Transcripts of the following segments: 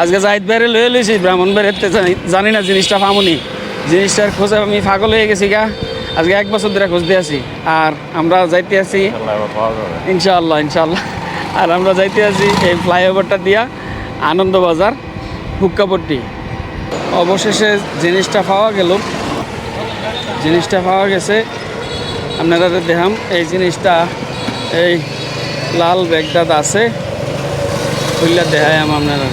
আজকে জাহিদ বাইরে লয়ে লইছি ব্রাহ্মণ বাইরে জানি না জিনিসটা পামুনি। জিনিসটার খোঁজে আমি পাগল হয়ে গেছি গা। আজকে এক বছর ধরে খুঁজতে আছি। আর আমরা যাইতে আছি ইনশাআল্লাহ ইনশাআল্লাহ আর আমরা যাইতে আছি এই ফ্লাইওভারটা দিয়া আনন্দবাজার হুক্কাপট্টি। অবশেষে জিনিসটা পাওয়া গেল। জিনিসটা পাওয়া গেছে। আপনারা দেখাম এই জিনিসটা এই লাল ব্যাগটা আছে। খুললে দেখাই আপনারা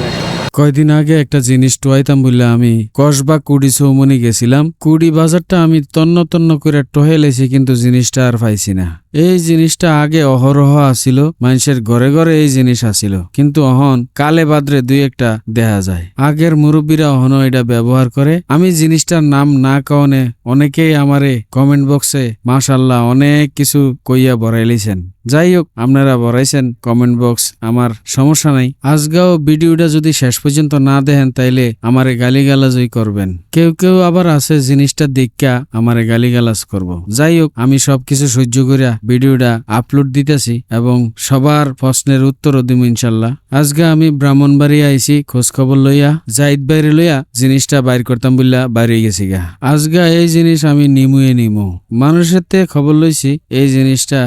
কয়দিন আগে একটা জিনিস টোয়াইতাম বললে আমি কসবা কুড়ি চৌমনি গেছিলাম, কুড়ি বাজারটা আমি তন্ন তন্ন করে টহে লেছি কিন্তু জিনিসটা আর পাইছি না। এই জিনিসটা আগে অহরহ আসিল মানুষের ঘরে ঘরে এই জিনিস আসিল কিন্তু অহন কালে বাদরে দুই একটা দেখা যায়। আগের মুরব্বীরা অহন এটা ব্যবহার করে। আমি জিনিসটার নাম না কারণে অনেকেই আমারে কমেন্ট বক্সে মাশাল্লাহ অনেক কিছু কইয়া বড়াইলিছেন। যাই হোক আপনারা বড়াইছেন কমেন্ট বক্স আমার সমস্যা নাই। আজগাও ভিডিওটা যদি শেষ পর্যন্ত না দেখেন, তাইলে আমারে গালিগালাজই করবেন। কেউ কেউ আবার আছে জিনিসটা দেখা আমারে গালিগালাজ করব। যাই হোক আমি সবকিছু সহ্য করিয়া ভিডিওটা আপলোড দিতেছি এবং সবার প্রশ্নের উত্তরও দিব ইনশাল্লাহ। আজকে আমি ব্রাহ্মণবাড়ি আইছি খোঁজ খবর লইয়া জাইদ বাইরে লইয়া জিনিসটা বাইর করতাম বললা বাইরে গেছি গা। আজগা এই জিনিস আমি নিমুয়ে নিমু। মানুষের খবর লইছি, এই জিনিসটা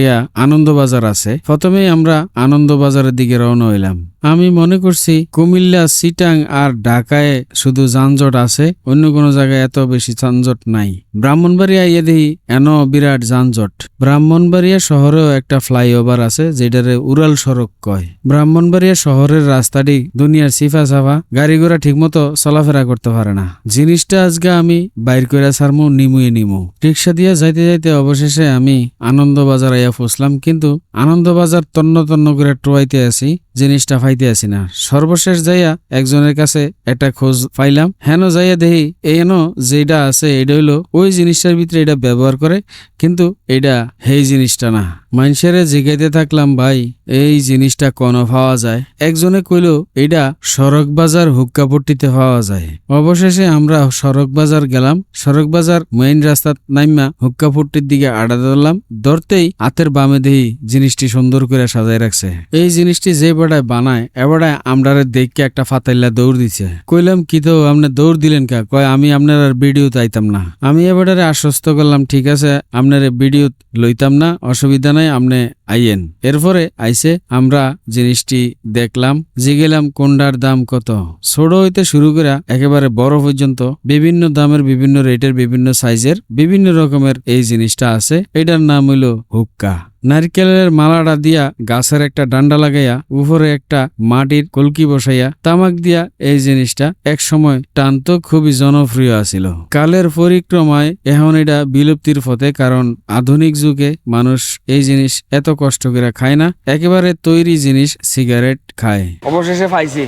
ব্রাহ্মণবাড়িয়া আনন্দবাজার আছে। প্রথমেই আমরা আনন্দবাজারের দিকে রওনা হইলাম। আমি মনে করছি কুমিল্লা, সিটাং আর ঢাকায় শুধু যানজট আছে, অন্য কোনো জায়গায় এত বেশি যানজট নাই। ব্রাহ্মণবাড়িয়া ইয়ে এন বিরাট যানজট। ব্রাহ্মণবাড়িয়া শহরেও একটা ফ্লাইওভার আছে, যেটারে উড়াল সড়ক কয়। ব্রাহ্মণবাড়িয়া শহরের রাস্তাটি দুনিয়ার সিফা সাফা গাড়ি ঘোড়া ঠিকমতো চলাফেরা করতে পারে না। জিনিসটা আজকে আমি বাইর করে সারমু নিমুয়ে নিমু। রিক্সা দিয়ে যাইতে যাইতে অবশেষে আমি আনন্দবাজার আইয়া ফুসলাম কিন্তু আনন্দবাজার তন্ন তন্ন করে টোয়াইতে আছি, জিনিসটা পাইতে আসি না। সর্বশেষ যাইয়া একজনের কাছে একটা খোঁজ পাইলাম। হেন যাইয়া দেহি এন যেটা আছে এটা হইল, ওই জিনিসটার ভিতরে এটা ব্যবহার করে, কিন্তু এটা সেই জিনিসটা না। মানুষের জিগাইতে থাকলাম, ভাই, এই জিনিসটা কোন পাওয়া যায়? একজনে কইল, এটা সড়ক বাজার হুক্কাপট্টিতে পাওয়া যায়। অবশেষে আমরা সড়ক বাজার গেলাম। সড়ক বাজার মেইন রাস্তা নাইমা হুক্কাপট্টির দিকে আড়া ধরলাম ধরতেই হাতের বামে দেহি জিনিসটি সুন্দর করে সাজায় রাখছে। এই জিনিসটি যে বেড়ায় বানায় এবারে আমরারে দেখকে একটা ফাতাইল্লা দৌড় দিছে। কইলাম, কি তো, আপনি দৌড় দিলেন কা? কয়, আমি আপনার আর ভিডিও চাইতাম না। আমি এবারে আশ্বস্ত করলাম, ঠিক আছে, আপনার ভিডিও লইতাম না, অসুবিধা আপনি আইয়েন। এরপরে আইসে আমরা জিনিসটি দেখলাম, জিগেলাম কোনডার দাম কত। ছোট হইতে শুরু করে একেবারে বড় পর্যন্ত বিভিন্ন দামের, বিভিন্ন রেটের, বিভিন্ন সাইজের, বিভিন্ন রকমের এই জিনিসটা আছে। এটার নাম হইল হুক্কা। নারকেলের মালাটা দিয়া গাছের একটা ডান্ডা লাগাইয়া উপরে একটা মাটির কলকি বসাইয়া তামাক দিয়া এই জিনিসটা এক সময় টান্ত, খুবই জনপ্রিয় আছিল। কালের পরিক্রমায় এখন এটা বিলুপ্তির পথে, কারণ আধুনিক যুগে মানুষ এই জিনিস এত কষ্ট করে খায় না, একেবারে তৈরি জিনিস সিগারেট খায়। অবশেষে পাইছি।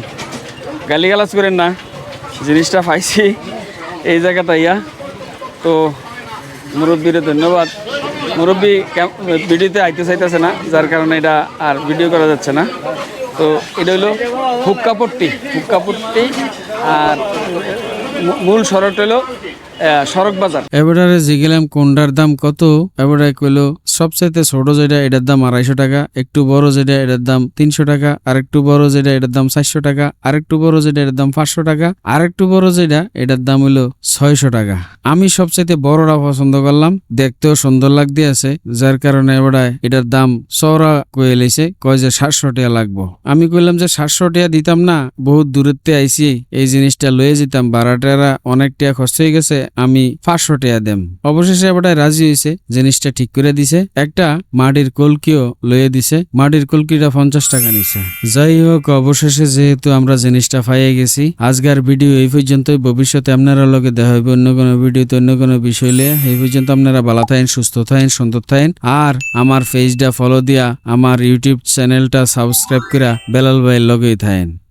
গালিগালাজ করেন না, জিনিসটা পাইছি এই জায়গাটা ইয়া। তো মুরব্বীরে ধন্যবাদ। মুরব্বী ভিডিওতে আইতে চাইতেছে না, যার কারণে এটা আর ভিডিও করা যাচ্ছে না। তো এটা হলো হুক্কাপট্টি। হুক্কাপট্টি আর মূল সড়ক হলো সড়ক বাজার। এবারে জিগেলাম কোনটার দাম কত? এবারে কইলো, সবচাইতে ছোট যেটা, এটার দাম আড়াইশো টাকা, একটু বড় যেটা, এটার দাম তিনশো টাকা আর একটু বড় যেটা, এটার দাম চারশো টাকা আর একটু বড় যেটা, এটার দাম পাঁচশো টাকা আর একটু বড় যেটা, এটার দাম হলো ছয়শো টাকা। আমি সবচাইতে বড়টা পছন্দ করলাম, দেখতেও সুন্দর লাগতে আছে, যার কারণে এবারে এটার দাম চওড়া কয়ে লেছে, কয় যে সাতশো টাকা লাগবো। আমি কইলাম যে সাতশো টাকা দিতাম না, বহুত দূরত্বে আইছি, এই জিনিসটা লয়ে যেতাম বারাটারা অনেক খরচ হয়ে গেছে আমি পাঁচশো টাকা দেম। অবশেষে এবারে রাজি হয়েছে জিনিসটা ঠিক করে দিছে। একটা মাটির কলকিও লয়ে দিছে। মাটির কলকিটা পঞ্চাশ টাকা নিছে। যাই হোক, অবশেষে যেহেতু আমরা জিনিসটা পাইয়ে গেছি, আজকের ভিডিও এই পর্যন্তই। ভবিষ্যতে আপনারা লগে দেখা হইবে অন্য কোনো ভিডিওতে, অন্য কোনো বিষয় লিয়ে এই পর্যন্ত আপনারা ভালো থাকেন, সুস্থ থাকেন, সুন্দর থাকেন। আর আমার পেজটা ফলো দিয়া আমার ইউটিউব চ্যানেলটা সাবস্ক্রাইব করে বেলাল ভাইয়ের লগেই থাকেন।